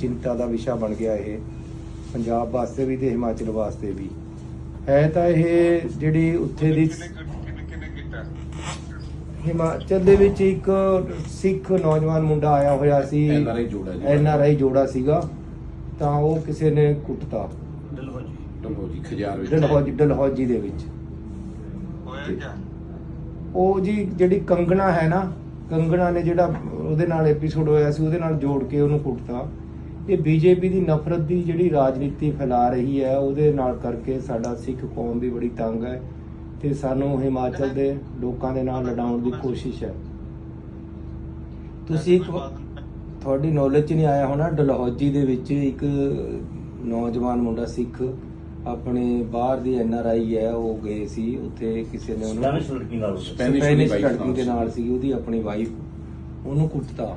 ਚਿੰਤਾ ਦਾ ਵਿਸ਼ਾ ਬਣ ਗਿਆ ਇਹ ਪੰਜਾਬ ਵਾਸਤੇ ਵੀ ਤੇ ਹਿਮਾਚਲ ਵਾਸਤੇ ਵੀ। ਹੈ ਤਾਂ ਇਹ ਜਿਹੜੀ ਉੱਥੇ ਦੀ ਹਿਮਾਚਲ ਦੇ ਵਿੱਚ ਇੱਕ ਸਿੱਖ ਨੌਜਵਾਨ ਮੁੰਡਾ ਆਇਆ ਹੋਇਆ ਸੀ। ਐਨ ਆਰ ਆਈ ਜੋੜਾ ਸੀਗਾ। ਤਾਂ ਉਹ ਕਿਸੇ ਨੇ ਕੁੱਟਤਾ। ਡਲਹੌਜੀ। ਖਜਾਰ ਵਿੱਚ। ਡਲਹੌਜੀ ਡਲਹੌਜੀ ਦੇ ਵਿੱਚ। ਉਹ ਜੀ ਜਿਹੜੀ ਕੰਗਣਾ ਹੈ ਨਾ ਕੰਗਣਾ ਨੇ ਜਿਹੜਾ ਉਹਦੇ ਨਾਲ ਐਪੀਸੋਡ ਹੋਇਆ ਸੀ ਉਹਦੇ ਨਾਲ ਜੋੜ ਕੇ ਉਹਨੂੰ ਕੁੱਟਤਾ। ਇਹ ਬੀਜੇਪੀ ਦੀ ਨਫ਼ਰਤ ਦੀ ਜਿਹੜੀ ਰਾਜਨੀਤੀ ਫੈਲਾ ਰਹੀ ਹੈ ਉਹਦੇ ਨਾਲ ਕਰਕੇ ਸਾਡਾ ਸਿੱਖ ਕੌਮ ਵੀ ਬੜੀ ਤੰਗ ਹੈ ਤੇ ਸਾਨੂੰ ਹਿਮਾਚਲ ਦੇ ਲੋਕਾਂ ਦੇ ਨਾਲ ਲੜਾਉਣ ਦੀ ਕੋਸ਼ਿਸ਼ ਹੈ। ਤੁਸੀਂ ਇੱਕ ਤੁਹਾਡੀ ਨੌਲੇਜ 'ਚ ਨਹੀਂ ਆਇਆ ਹੋਣਾ ਡਲਹੌਜੀ ਦੇ ਵਿੱਚ ਇੱਕ ਨੌਜਵਾਨ ਮੁੰਡਾ ਸਿੱਖ ਆਪਣੇ ਬਾਹਰ ਦੀ ਐਨ ਆਰ ਆਈ ਹੈ ਉਹ ਗਏ ਸੀ ਉੱਥੇ ਕਿਸੇ ਨੇ ਉਹਨੂੰ ਸਪੈਨਿਸ਼ ਲੜਕੀ ਨਾਲ ਸਪੈਨਿਸ਼ ਦੇ ਨਾਲ ਨਾਲ ਸੀ। ਉਹਦੀ ਆਪਣੀ ਵਾਈਫ ਉਹਨੂੰ ਕੁੱਟਤਾ।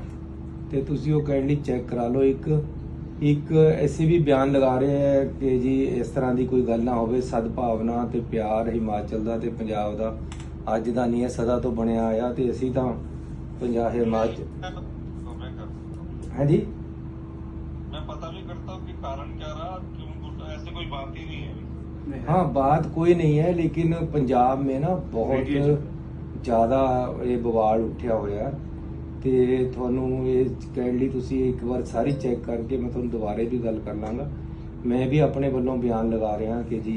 ਤੇ ਤੁਸੀਂ ਉਹ ਕਾਈਂਡਲੀ ਚੈੱਕ ਕਰਾ ਲਓ ਇੱਕ ਇੱਕ ਐਸੇ ਵੀ ਬਿਆਨ ਲਗਾ ਰਹੇ ਹੈ ਕਿ ਜੀ ਇਸ ਤਰ੍ਹਾਂ ਦੀ ਕੋਈ ਗੱਲ ਨਾ ਹੋਵੇ ਸਦਭਾਵਨਾ ਤੇ ਪਿਆਰ ਹਿਮਾਚਲ ਦਾ ਤੇ ਪੰਜਾਬ ਦਾ ਅੱਜ ਦਾ ਨਹੀਂ ਹੈ ਸਦਾ ਤੋਂ ਬਣਿਆ ਆਇਆ ਤੇ ਅਸੀਂ ਤਾਂ ਪੰਜਾਬ ਹਿਮਾਚਲ ਹਾਂਜੀ मैं पता भी करता हूँ कि कारण क्या रहा क्यों गुट ऐसे कोई बात ही नहीं है हाँ बात कोई नहीं है लेकिन पंजाब में ना ਬਹੁਤ ਜ਼ਿਆਦਾ ਇਹ ਬਵਾਲ ਉੱਠਿਆ ਹੋਇਆ ਤੇ ਤੁਹਾਨੂੰ ਇਹ ਕਾਈਂਡਲੀ ਤੁਸੀਂ ਇੱਕ ਵਾਰ ਸਾਰੀ ਚੈੱਕ ਕਰਕੇ ਮੈਂ ਤੁਹਾਨੂੰ ਦੁਬਾਰੇ ਵੀ ਗੱਲ ਕਰ ਲਾਂਗਾ ਮੈਂ ਵੀ ਆਪਣੇ ਵੱਲੋਂ ਬਿਆਨ ਲਗਾ ਰਿਹਾ ਕਿ ਜੀ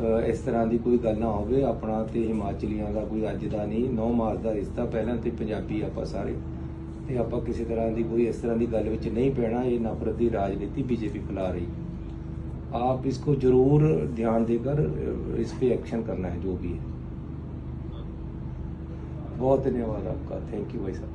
ਅ, ਇਸ ਤਰ੍ਹਾਂ ਦੀ ਕੋਈ ਗੱਲ ਨਾ ਹੋਵੇ ਆਪਣਾ ਤੇ ਹਿਮਾਚਲੀਆਂ ਦਾ ਕੋਈ ਅੱਜ ਦਾ ਨਹੀਂ 9 ਮਾਰਚ ਦਾ ਰਿਸ਼ਤਾ ਪਹਿਲਾਂ ਤੇ ਪੰਜਾਬੀ ਆਪਾਂ ਸਾਰੇ ਤੇ ਆਪਾਂ ਕਿਸੇ ਤਰ੍ਹਾਂ ਦੀ ਕੋਈ ਇਸ ਤਰ੍ਹਾਂ ਦੀ ਗੱਲ ਵਿੱਚ ਨਹੀਂ ਪੈਣਾ ਇਹ ਨਫ਼ਰਤ ਦੀ ਰਾਜਨੀਤੀ बीजेपी फैला रही है आप इसको जरूर ध्यान देकर अ, इस पे एक्शन करना है जो भी है बहुत धन्यवाद आपका थैंक यू भाई साहब